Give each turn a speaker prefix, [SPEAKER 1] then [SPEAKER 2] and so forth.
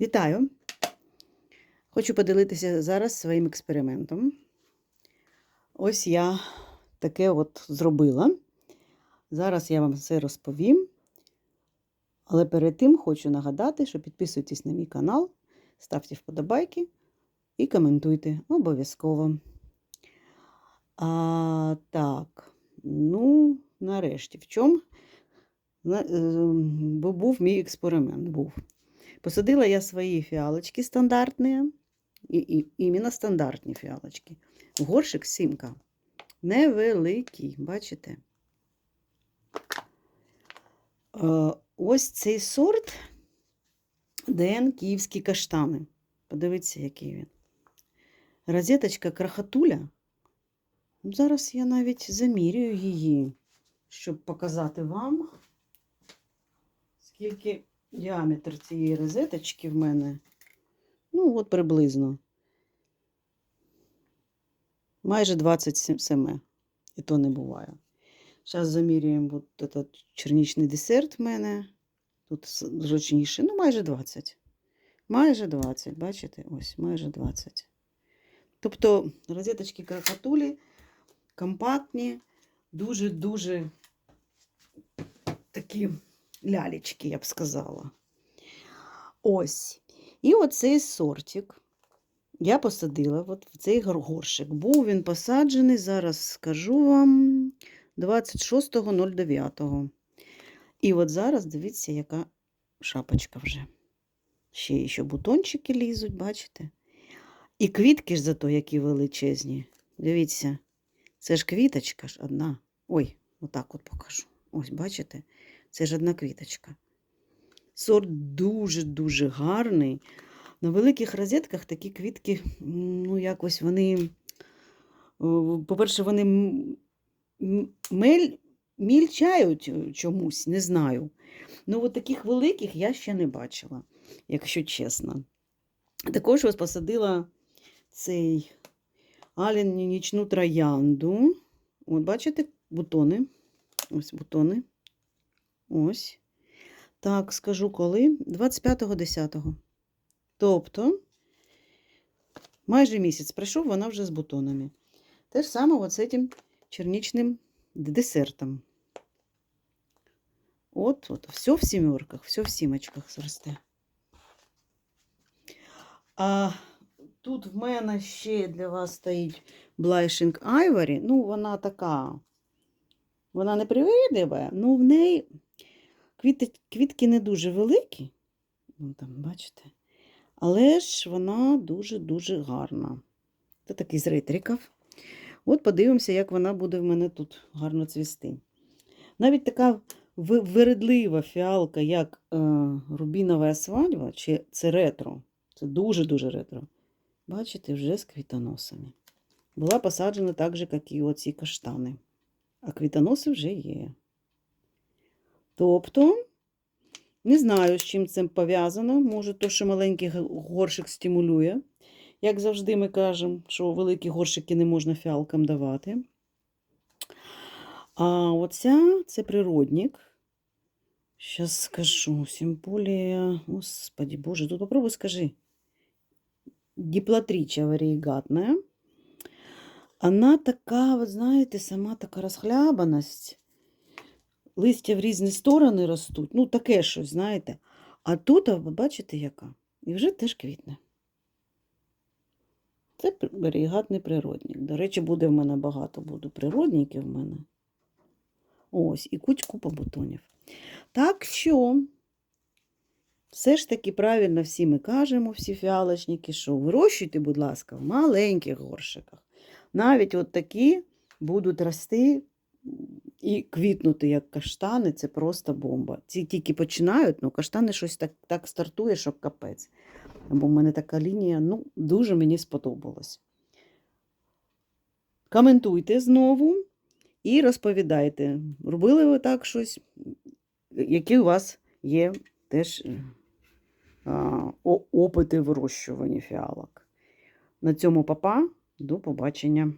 [SPEAKER 1] Вітаю! Хочу поділитися зараз своїм експериментом. Ось я таке от зробила. Зараз я вам все розповім. Але перед тим хочу нагадати, що підписуйтесь на мій канал, ставте вподобайки і коментуйте обов'язково. А, Так, ну, нарешті, в чому е, бо був мій експеримент? Був. Посадила я свої фіалочки стандартні, і, і, іменно стандартні фіалочки. Горшик сімка. Невеликий, бачите? Е, ось цей сорт ДН Київські каштани. Подивіться, який він. Розеточка крахатуля. Зараз я навіть замірюю її, щоб показати вам, скільки діаметр цієї розеточки в мене. Ну, от приблизно. Майже 20 см. І то не буває. Зараз замірюємо от этот чернічний десерт в мене. Тут зручніше. Ну, майже 20. Майже 20, бачите? Ось, майже 20. Тобто розеточки кракатулі компактні, дуже-дуже такі лялечки, я б сказала. Ось. І оцей сортик я посадила от в цей горшик. Був він посаджений, зараз скажу вам, 26.09. І от зараз дивіться, яка шапочка вже. Ще ще бутончики лізуть, бачите? І квітки ж зато які величезні. Дивіться, це ж квіточка ж одна. Ой, отак от покажу. Ось, бачите? Це ж одна квіточка. Сорт дуже-дуже гарний. На великих розетках такі квітки, ну, якось вони, по-перше, вони мель, мільчають чомусь, не знаю. Ну, от таких великих я ще не бачила, якщо чесно. Також ось посадила цей Алін нічну троянду. От, бачите, бутони. Ось бутони. Ось. Так, скажу коли? 25.10. Тобто, майже місяць пройшов, вона вже з бутонами. Те ж саме з цим чернічним десертом. От, от, все в сімерках, все в сімочках зросте. А тут в мене ще для вас стоїть Blushing Ivory. Ну, вона така, вона не ну в неї квіти, квітки не дуже великі. Ну, там, бачите? Але ж вона дуже-дуже гарна. Це такий з ретриків. От подивимося, як вона буде в мене тут гарно цвісти. Навіть така вередлива фіалка, як е, рубінова свадьба, чи це ретро. Це дуже-дуже ретро. Бачите, вже з квітоносами. Була посаджена так же, як і оці каштани. А квітоноси вже є. Тобто, не знаю, з чим це пов'язано. Може, то, що маленький горшик стимулює. Як завжди, ми кажемо, що великі горшики не можна фіалкам давати. А оця це природник. Зараз скажу. Симполія. Господи Боже, тут попробуй скажи. Диплатрича варієгатна. Она така, ви знаєте, сама така розхлябаність. Листя в різні сторони ростуть. Ну, таке щось, знаєте. А тут, а ви бачите, яка? І вже теж квітне. Це варієгатний природник. До речі, буде в мене багато буде природників в мене. Ось, і куть купа бутонів. Так що, все ж таки правильно всі ми кажемо, всі фіалочники, що вирощуйте, будь ласка, в маленьких горшиках. Навіть от такі будуть рости і квітнути, як каштани, це просто бомба. Ці тільки починають, ну каштани щось так, так стартує, що капець. Бо в мене така лінія, ну, дуже мені сподобалось. Коментуйте знову і розповідайте, робили ви так щось, які у вас є теж е, а, опити вирощування фіалок. На цьому папа, до побачення.